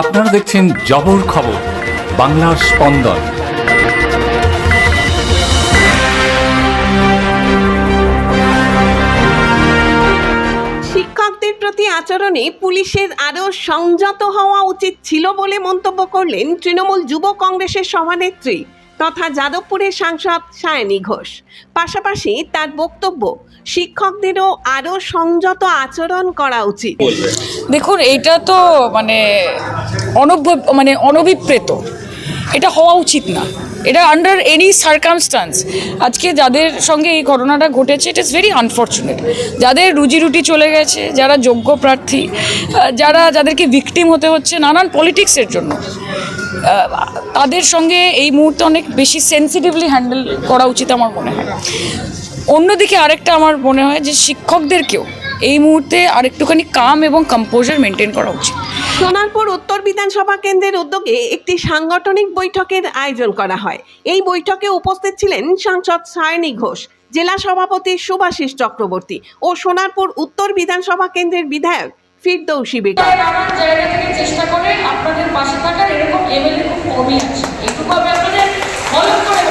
আপনারা দেখছেন জবর খবর, বাংলার স্পন্দন। শিক্ষকদের প্রতি আচরণে পুলিশের আরও সংযত হওয়া উচিত ছিল বলে মন্তব্য করলেন তৃণমূল যুব কংগ্রেসের সভানেত্রী তথা যাদবপুরের সাংসদ সায়নী ঘোষ। পাশাপাশি তার বক্তব্য শিক্ষকদেরও আরও সংযত আচরণ করা উচিত। দেখুন এটা তো মানে অনভ্য মানে অনভিপ্রেত। এটা হওয়া উচিত না। এটা আন্ডার এনি সার্কামস্টান্স আজকে যাদের সঙ্গে এই ঘটনাটা ঘটেছে ইট ইস ভেরি আনফর্চুনেট যাদের রুজি রুটি চলে গেছে যারা যোগ্য প্রার্থী যারা যাদেরকে ভিকটিম হতে হচ্ছে নানান পলিটিক্সের জন্য। তাদের সঙ্গে এই মুহূর্তে অনেক বেশি সেন্সিটিভলি হ্যান্ডেল করা উচিত আমার মনে হয়। অন্যদিকে আরেকটা আমার মনে হয় যে শিক্ষকদেরকেও এই মুহূর্তে আরেকটুখানি কাম এবং কম্পোজার মেনটেন করা উচিত। সোনারপুর উত্তর বিধানসভা কেন্দ্রের উদ্যোগে একটি সাংগঠনিক বৈঠকের আয়োজন করা হয়। এই বৈঠকে উপস্থিত ছিলেন সাংসদ সায়নী ঘোষ জেলা সভাপতি সুভাষিস চক্রবর্তী ও সোনারপুর উত্তর বিধানসভা কেন্দ্রের বিধায়ক ফিরদৌসী বেগম নানান জায়গা থেকে চেষ্টা করে আপনাদের পাশে থাকার এরকম এমএলএ খুব কমই আছে এইটুকু আমি আপনাদের মদত করে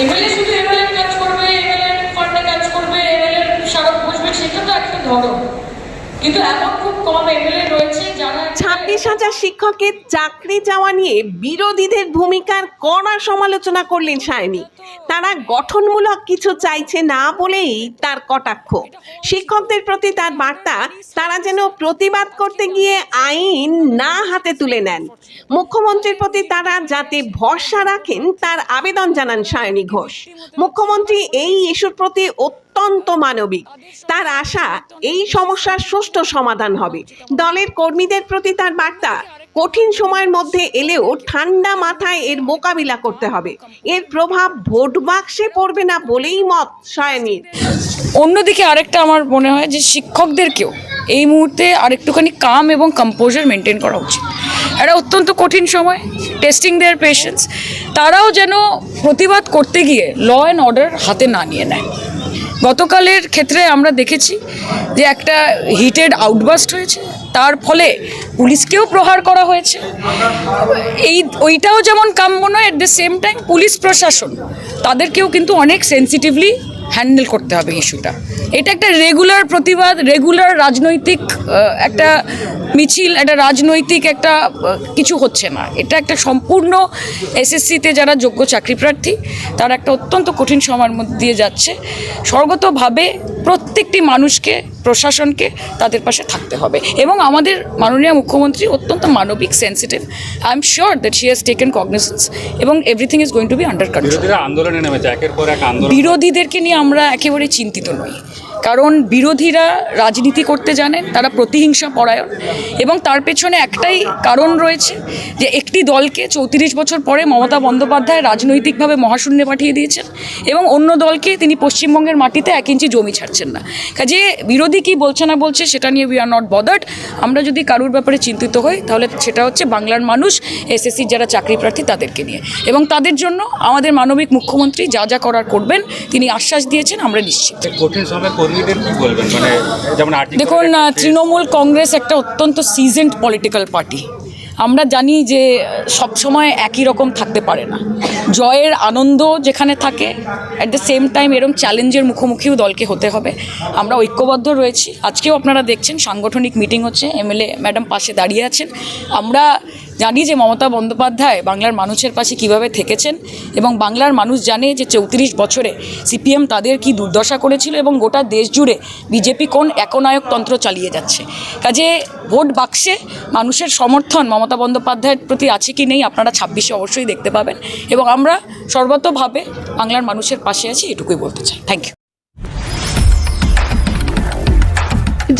এমএলএ শুধু এমএলএ কাজ করবে এমএলএ ফান্ডে কাজ করবে এমএলএ স্মারক বসবে সেটা তো একটা ধরন কিন্তু এমন খুব কম এমএলএ রয়েছে যারা ছাব্বিশ হাজার শিক্ষকের চাকরি যাওয়া নিয়ে বিরোধীদের ভূমিকার কড়া সমালোচনা করলেন সায়নী। তারা গঠনমূলক কিছু চাইছে না বলেই তার কটাক্ষ। শিক্ষকদের প্রতি তার বার্তা, তারা যেন প্রতিবাদ করতে গিয়ে আইন না হাতে তুলে নেন। মুখ্যমন্ত্রীর প্রতি তারা যাতে ভরসা রাখেন, তার আবেদন জানান সায়নী ঘোষ। মুখ্যমন্ত্রী এই ইস্যুর প্রতি অত্যন্ত মানবিক। তার আশা, এই সমস্যার সুষ্ঠু সমাধান হবে। দলের কর্মীদের প্রতি তার বার্তা, কঠিন সময়ের মধ্যে এলেও ঠান্ডা মাথায় এর মোকাবিলা করতে হবে। এর প্রভাব ভোট বাক্সে পড়বে না বলেই মত সায়নীর। অন্যদিকে আরেকটা আমার মনে হয় যে শিক্ষকদেরকেও এই মুহূর্তে আরেকটুখানি কাম এবং কম্পোজার মেনটেন করা উচিত। এটা অত্যন্ত কঠিন সময় টেস্টিং দেয়ার পেশেন্স তারাও যেন প্রতিবাদ করতে গিয়ে ল অ্যান্ড অর্ডার হাতে না নিয়ে নেয়। গতকালের ক্ষেত্রে আমরা দেখেছি যে একটা হিটেড আউটবাস্ট হয়েছে, তার ফলে পুলিশকেও প্রহার করা হয়েছে। এই, ওইটাও যেমন কাম্য নয় at the same time police প্রশাসন, তাদেরকেও কিন্তু অনেক সেন্সিটিভলি হ্যান্ডেল করতে হবে ইস্যুটা। এটা একটা রেগুলার প্রতিবাদ, রেগুলার রাজনৈতিক একটা মিছিল, একটা রাজনৈতিক একটা কিছু হচ্ছে না। এটা একটা সম্পূর্ণ এসএসসিতে যারা যোগ্য চাকরি প্রার্থী, তারা একটা অত্যন্ত কঠিন সময়ের মধ্যে দিয়ে যাচ্ছে। স্বর্গতভাবে প্রত্যেকটি মানুষকে প্রশাসনকে তাদের পাশে থাকতে হবে। এবং আমাদের মাননীয় মুখ্যমন্ত্রী অত্যন্ত মানবিক sensitive I am sure that she has taken cognisance এবং everything is going to be under control বিরোধীরা আন্দোলনে নেমেছে একের পর এক আন্দোলন। বিরোধীদেরকে নিয়ে আমরা একেবারে চিন্তিত নই। কারণ বিরোধীরা রাজনীতি করতে জানেন, তারা প্রতিহিংসা পরায়ণ এবং তার পেছনে একটাই কারণ রয়েছে যে একটি দলকে চৌত্রিশ বছর পরে মমতা বন্দ্যোপাধ্যায় রাজনৈতিকভাবে মহাশূন্যে পাঠিয়ে দিয়েছেন এবং অন্য দলকে তিনি পশ্চিমবঙ্গের মাটিতে এক ইঞ্চি জমি ছাড়ছেন না। কাজে বিরোধী কি বলছে না বলছে সেটা নিয়ে উই আর নট বদার্ড আমরা যদি কারুর ব্যাপারে চিন্তিত হই, তাহলে সেটা হচ্ছে বাংলার মানুষ এসএসসির যারা চাকরি প্রার্থী তাদেরকে নিয়ে। এবং তাদের জন্য আমাদের মানবিক মুখ্যমন্ত্রী যা যা করার করবেন, তিনি আশ্বাস দিয়েছেন, আমরা নিশ্চিত। কঠিন কি বলবেন? মানে যেমন দেখুন তৃণমূল কংগ্রেস একটা অত্যন্ত সিজেন্ট পলিটিক্যাল পার্টি আমরা জানি যে সব সময় একই রকম থাকতে পারে না। জয়ের আনন্দ যেখানে থাকে অ্যাট দ্য সেম টাইম এরকম চ্যালেঞ্জের মুখোমুখিও দলকে হতে হবে। আমরা ঐক্যবদ্ধ রয়েছি। আজকেও আপনারা দেখছেন সাংগঠনিক মিটিং হচ্ছে। এমএলএ ম্যাডাম পাশে দাঁড়িয়ে আছেন। আমরা জানি যে মমতা বন্দ্যোপাধ্যায় বাংলার মানুষের পাশে কীভাবে থেকেছেন এবং বাংলার মানুষ জানে যে চৌত্রিশ বছরে সিপিএম তাদের কি দুর্দশা করেছিল এবং গোটা দেশ জুড়ে বিজেপি কোন একনায়কতন্ত্র চালিয়ে যাচ্ছে। কাজে ভোট বাক্সে মানুষের সমর্থন মমতা বন্দ্যোপাধ্যায়ের প্রতি আছে কি নেই আপনারা ছাব্বিশে অবশ্যই দেখতে পাবেন এবং আমরা সর্বতভাবে বাংলার মানুষের পাশে আছি, এটুকুই বলতে চাই। Thank you